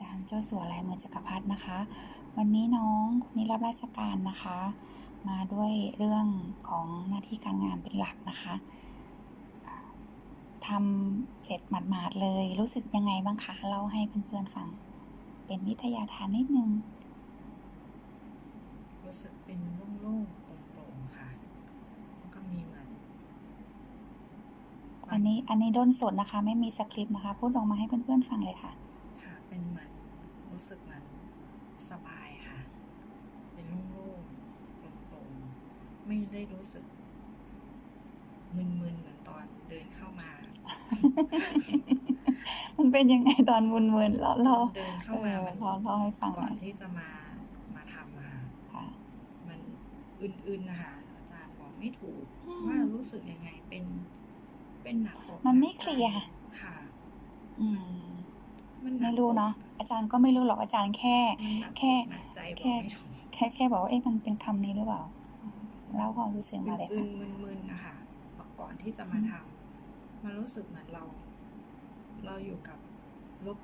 จารย์เจ้าสัวลายมือจักรพรรดินะคะ วันนี้น้องคนนี้รับราชการนะคะ มาด้วยเรื่องของหน้าที่การงานเป็นหลักนะคะอ่าทำเสร็จหมาดๆเลย รู้สึกยังไงบ้างคะเล่าให้เพื่อนๆฟัง เป็นวิทยาทานนิดนึง รู้สึกเป็นโล่งๆโปร่งๆค่ะ แล้วก็มีเหมือนอันนี้อันนี้ด้นสดนะคะ ไม่มีสคริปต์นะคะ พูดออกมาให้เพื่อนๆฟังเลยค่ะค่ะ เป็นเหมือนรู้สึกเหมือนสบายค่ะ เป็นโล่งๆโปร่งๆไม่ได้รู้สึกมึนๆเหมือนตอนเดินเข้ามา มันเป็นยังไงตอนมึนๆเราเราเดินเอเข้ามาอมันเล่าเล่าให้ฟังหก่น่ออนยที่จะมามาทำอะค่ะค่ะมันอึนๆนะคะอาจารย์บอกไม่ถูกอืมว่ารู้สึกยังไงเป็นเป็นหนักอกมันไม่หกใจเคลียร์ค่ะ อืมมันหนั ไม่กรู้อกเนาะอาจารย์ก็ไม่รู้หรอกอาจารย์แค่มันหนักแค่อกหนักใจบอกแค่ไม่ถูกแค่แค่บอกว่าเอ๊ะมันเป็นคำนี้หรือเปล่าเล่าความรู้สึกมาเลยอึค่ะนๆมึนๆนะคะก่อนที่จะมาทำมันรู้สึกเหมือนเรา เราอยู่กับ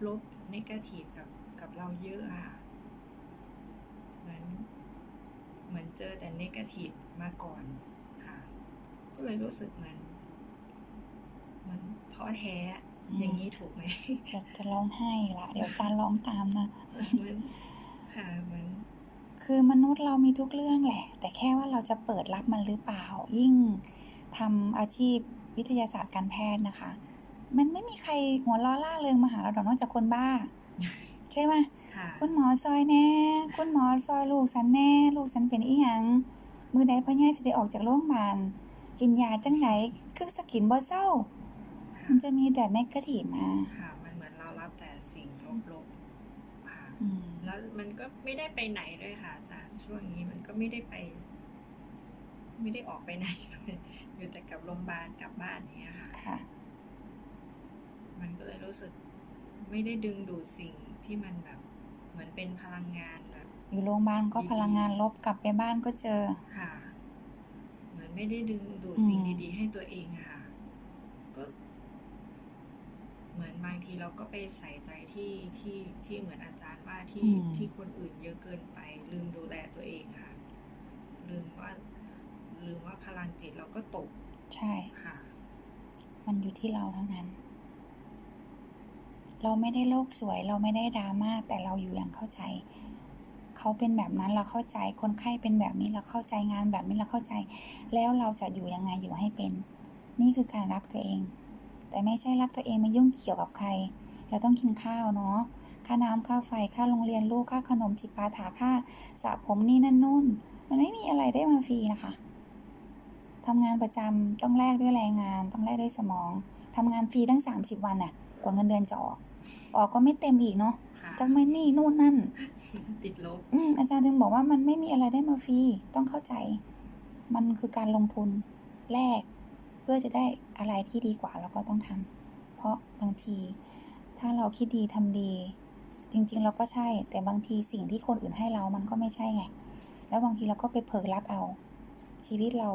ลบๆนกาทีฟกับกับเราเยอะอะค่ะเหมือนเหมือนเจอแต่นกาทีฟมาก่อนค่ะ ก็เลยรู้สึกเหมือนเหมันท้อแท้ อืมอย่างนี้ถูกไหมจะจะร้องไห้ละเดี๋ยวอาจารย์ร้องตามนะเหมือนค่ะเหมือนคือมนุษย์เรามีทุกเรื่องแหละ แต่แค่ว่าเราจะเปิดรับมันหรือเปล่า ยิ่งทำอาชีพวิทยาศาสตร์การแพทย์นะคะ มันไม่มีใครหัวล้อล่าเริงมาหาเราดอกนอกจากคนบ้า ใช่ไหมค่ะคุณหมอซอยแน่ คุณหมอซอยลูกฉันแน่ ลูกฉันเป็นอีหยังมือใดพ่อใหญ่จะได้ออกจากโรงพยาบาลกินยาจังไหนคือสกินบ่เศร้า มันจะมีแต่แนกาทีฟมา ค่ะ มันเหมือนเรารับแต่สิ่งลบๆค่ะอืม แล้วมันก็ไม่ได้ไปไหนด้วยค่ะอาจารย์ช่วงนี้มันก็ไม่ได้ไป ไม่ได้ออกไปไหนเลยอยู่แต่กับโรงพยาบาลกลับบ้านอย่างเงี้ยค่ะ ค่ะ มันก็เลยรู้สึกไม่ได้ดึงดูดสิ่งที่มันแบบ เหมือนเป็นพลังงานแบบ อยู่โรงพยาบาลก็พลังงานลบกลับไปบ้านก็เจอ ค่ะ เหมือนไม่ได้ดึงดูดสิ่งอืม ดีๆ ให้ตัวเองอะค่ะ ก็ เหมือนบางทีเราก็ไปใส่ใจที่ที่ที่เหมือนอาจารย์ว่าที่ที่คนอื่นเยอะเกินไป ลืมดูแลตัวเองค่ะ ลืมว่า ลืมว่าพลังจิตเราก็ตก ใช่ค่ะ มันอยู่ที่เราทั้งนั้น เราไม่ได้โลกสวย เราไม่ได้ดราม่าแต่เราอยู่อย่างเข้าใจ เขาเป็นแบบนั้นเราเข้าใจ คนไข้เป็นแบบนี้เราเข้าใจงานแบบนี้เราเข้าใจ แล้วเราจะอยู่ยังไงอยู่ให้เป็น นี่คือการรักตัวเอง แต่ไม่ใช่รักตัวเองมายุ่งเกี่ยวกับใคร เราต้องกินข้าวเนาะ ค่าน้ำค่าไฟ ค่าโรงเรียนลูก ค่าขนมจิปาถา ค่าสระผมนี่นั่นนู่น มันไม่มีอะไรได้มาฟรีนะคะทำงานประจำต้องแลกด้วยแรงงาน ต้องแลกด้วยสมอง ทำงานฟรีตั้ง 30 วันน่ะ กว่าเงินเดือนจะออก ออกก็ไม่เต็มอีกเนาะค่ะจังไม่นี่นู่นนั่น ติดลบอืมอาจารย์ถึงบอกว่ามันไม่มีอะไรได้มาฟรี ต้องเข้าใจ มันคือการลงทุนแลก เพื่อจะได้อะไรที่ดีกว่าเราก็ต้องทำเพราะบางทีถ้าเราคิดดีทำดี จริง ๆ เราก็ใช่ แต่บางทีสิ่งที่คนอื่นให้เรามันก็ไม่ใช่ไง แล้วบางทีเราก็ไปเผลอรับเอา ชีวิตเรา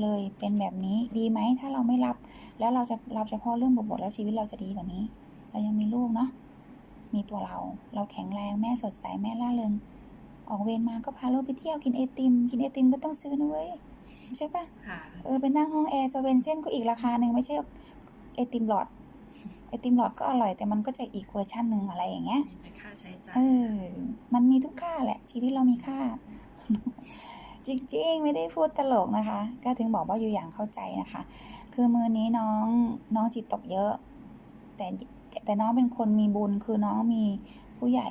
เลยเป็นแบบนี้ดีไหมถ้าเราไม่รับ แล้วเราจะรับเฉพาะเรื่องบทๆแล้วชีวิตเราจะดีกว่านี้ เรายังมีลูกเนาะมีตัวเรา เราแข็งแรงแม่สดใสแม่ล่าเริงออกเวรมาก็พาลูกไปเที่ยวกินไอติม กินไอติมก็ต้องซื้อนะเว้ย ใช่ปะค่ะเออไปนั่งห้องแอร์สเวนเซ่นก็อีกราคาหนึ่งไม่ใช่ไอติมหลอดไอติมหลอดก็อร่อย แต่มันก็จะอีกเวอร์ชันหนึ่งอะไรอย่างเงี้ยมีแต่ค่าใช้จ่ายเออ มันมีทุกค่าแหละ ชีวิตเรามีค่า จริงๆ ไม่ได้พูดตลกนะคะ ก็ถึงบอกว่าอยู่อย่างเข้าใจนะคะ คือมือนี้น้องน้องจิตตกเยอะ แต่แต่น้องเป็นคนมีบุญคือน้องมีผู้ใหญ่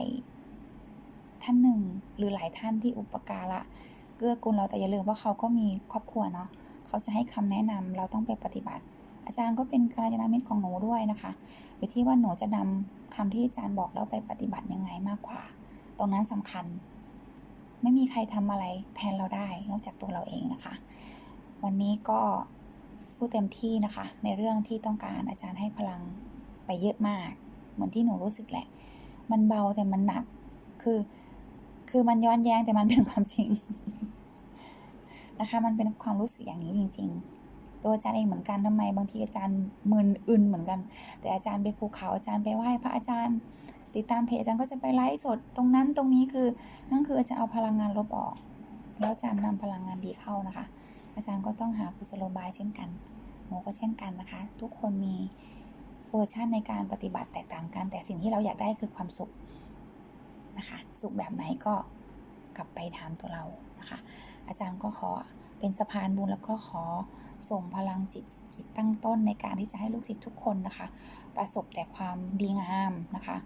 ท่านหนึ่งหรือหลายท่านที่อุปการะ เกื้อกูลเราแต่อย่าลืมว่าเขาก็มีครอบครัวเนาะเขาจะให้คำแนะนำเราต้องไปปฏิบัติ อาจารย์ก็เป็นกัลยาณมิตรของหนูด้วยนะคะ อยู่ที่ว่าหนูจะนำคำที่อาจารย์บอกแล้วไปปฏิบัติยังไงมากกว่า ตรงนั้นสำคัญ ไม่มีใครทำอะไรแทนเราได้ นอกจากตัวเราเองนะคะ วันนี้ก็สู้เต็มที่นะคะ ในเรื่องที่ต้องการอาจารย์ให้พลังไปเยอะมาก เหมือนที่หนูรู้สึกแหละ มันเบาแต่มันหนัก คือ คือมันย้อนแย้งแต่มันเป็นความจริงนะคะ มันเป็นความรู้สึกอย่างนี้จริง ๆ ตัวอาจารย์เองเหมือนกันทำไมบางทีอาจารย์มึนอึนเหมือนกัน แต่อาจารย์ไปภูเขาอาจารย์ไปไหว้พระอาจารย์ ติดตามเพจอาจารย์ก็จะไปไลฟ์สดตรงนั้นตรงนี้คือนั่นคืออาจารย์เอาพลังงานลบออก แล้วอาจารย์นำพลังงานดีเข้านะคะ อาจารย์ก็ต้องหากุศโลบายเช่นกันหนูก็เช่นกันนะคะ ทุกคนมีเวอร์ชันในการปฏิบัติแตกต่างกัน แต่สิ่งที่เราอยากได้คือความสุข นะคะ สุขแบบไหนก็กลับไปถามตัวเรานะคะ อาจารย์ก็ขอเป็นสะพานบุญแล้วก็ขอส่งพลังจิตจิตตั้งต้นในการที่จะให้ลูกศิษย์ทุกคนนะคะ ประสบแต่ความดีงามนะคะ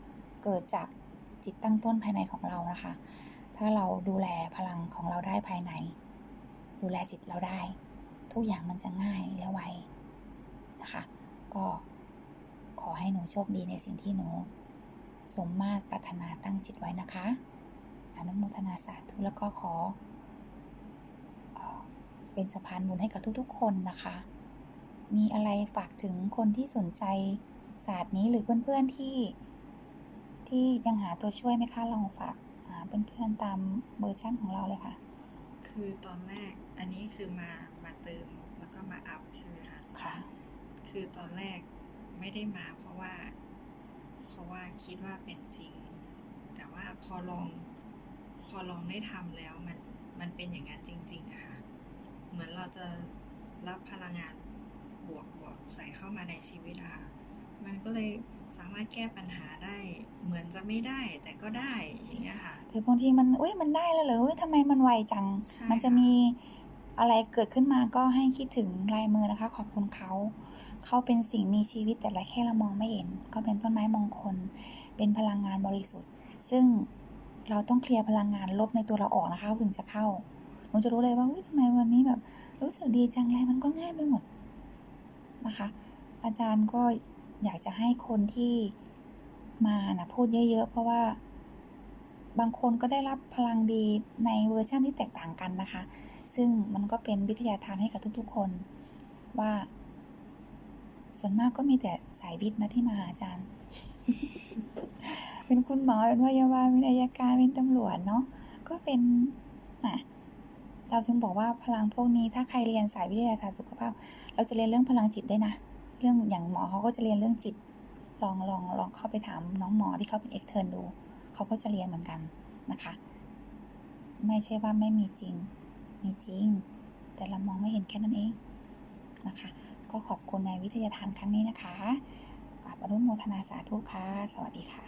เกิดจากจิตตั้งต้นภายในของเรานะคะ ถ้าเราดูแลพลังของเราได้ภายใน ดูแลจิตเราได้ ทุกอย่างมันจะง่ายและไวนะคะ ก็ขอให้หนูโชคดีในสิ่งที่หนู สมมาตรปรารถนาตั้งจิตไว้นะคะ อนุโมทนาสาธุแล้วก็ขอเอ่อเป็นสะพานบุญให้กับทุกๆ คนนะคะ มีอะไรฝากถึงคนที่สนใจศาสตร์นี้หรือเพื่อนๆที่ ที่ยังหาตัวช่วยไหมคะลองฝากหาเพื่อนๆตามเวอร์ชั่นของเราเลยค่ะ คือตอนแรกอันนี้คือมามาเติมแล้วก็มาอัพใช่ไหมคะค่ะ คือตอนแรกไม่ได้มาเพราะว่าเพ ราะว่าคิดว่าเป็นจริง แต่ว่าพอลองพอลองได้ทำแล้วมันมันเป็นอย่างนั้นจริงๆอะค่ะเหมือนเราจะรับพลังงานบวกบวกใส่เข้ามาในชีวิตอะค่ะ มันก็เลยสามารถแก้ปัญหาได้ เหมือนจะไม่ได้แต่ก็ได้อย่างเงี้ยค่ะแต่บางทีมันอุ้ยมันได้แล้วเหรออุ้ยทำไมมันไวจังใช่มันจะค่ะมีอะไรเกิดขึ้นมาก็ให้คิดถึงลายมือนะคะ ขอบคุณเขา เขาเป็นสิ่งมีชีวิตแต่ละแค่เรามองไม่เห็น ก็เป็นต้นไม้มงคล เป็นพลังงานบริสุทธิ์ ซึ่งเราต้องเคลียร์พลังงานลบในตัวเราออกนะคะถึงจะเข้าหนูจะรู้เลยว่าอุ้ยทำไมวันนี้แบบ รู้สึกดีจังเลยมันก็ง่ายไปหมดนะคะ อาจารย์ก็อยากจะให้คนที่มานะพูดเยอะ ๆ เพราะว่าบางคนก็ได้รับพลังดีในเวอร์ชันที่แตกต่างกันนะคะ ซึ่งมันก็เป็นวิทยาทานให้กับทุกๆคนว่า ส่วนมากก็มีแต่สายวิทย์นะที่มาหาอาจารย์ เป็นคุณหมอ เป็นพยาบาล เป็นอายการ เป็นตำรวจเนาะ ก็เป็นน่ะเราถึงบอกว่าพลังพวกนี้ถ้าใครเรียนสายวิทยาศาสตร์สุขภาพ เราจะเรียนเรื่องพลังจิตด้วยนะ เรื่องอย่างหมอเขาก็จะเรียนเรื่องจิต ลองลองลองเข้าไปถามน้องหมอที่เขาเป็นเอ็กเทิร์นดู เขาก็จะเรียนเหมือนกันนะคะ ไม่ใช่ว่าไม่มีจริง มีจริง แต่เรามองไม่เห็นแค่นั้นเองนะคะ ก็ขอบคุณในวิทยาทานครั้งนี้นะคะกราบอนุโมทนาสาธุค่ะ สวัสดีค่ะ